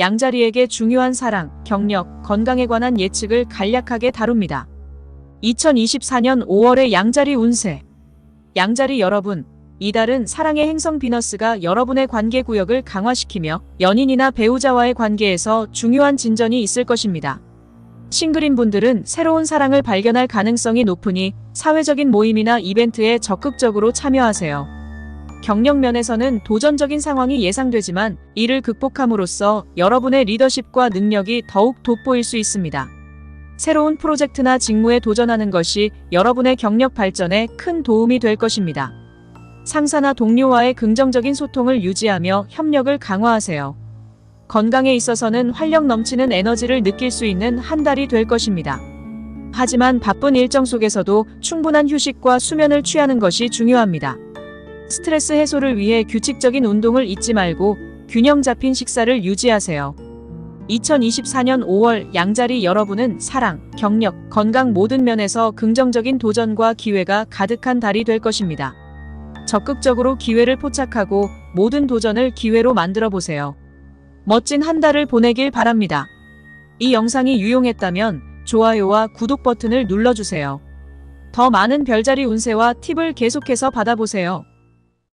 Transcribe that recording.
양자리에게 중요한 사랑, 경력, 건강에 관한 예측을 간략하게 다룹니다. 2024년 5월의 양자리 운세. 양자리 여러분, 이달은 사랑의 행성 비너스가 여러분의 관계 구역을 강화시키며 연인이나 배우자와의 관계에서 중요한 진전이 있을 것입니다. 싱글인 분들은 새로운 사랑을 발견할 가능성이 높으니 사회적인 모임이나 이벤트에 적극적으로 참여하세요. 경력 면에서는 도전적인 상황이 예상되지만 이를 극복함으로써 여러분의 리더십과 능력이 더욱 돋보일 수 있습니다. 새로운 프로젝트나 직무에 도전하는 것이 여러분의 경력 발전에 큰 도움이 될 것입니다. 상사나 동료와의 긍정적인 소통을 유지하며 협력을 강화하세요. 건강에 있어서는 활력 넘치는 에너지를 느낄 수 있는 한 달이 될 것입니다. 하지만 바쁜 일정 속에서도 충분한 휴식과 수면을 취하는 것이 중요합니다. 스트레스 해소를 위해 규칙적인 운동을 잊지 말고 균형 잡힌 식사를 유지하세요. 2024년 5월 양자리 여러분은 사랑, 경력, 건강 모든 면에서 긍정적인 도전과 기회가 가득한 달이 될 것입니다. 적극적으로 기회를 포착하고 모든 도전을 기회로 만들어 보세요. 멋진 한 달을 보내길 바랍니다. 이 영상이 유용했다면 좋아요와 구독 버튼을 눌러주세요. 더 많은 별자리 운세와 팁을 계속해서 받아보세요.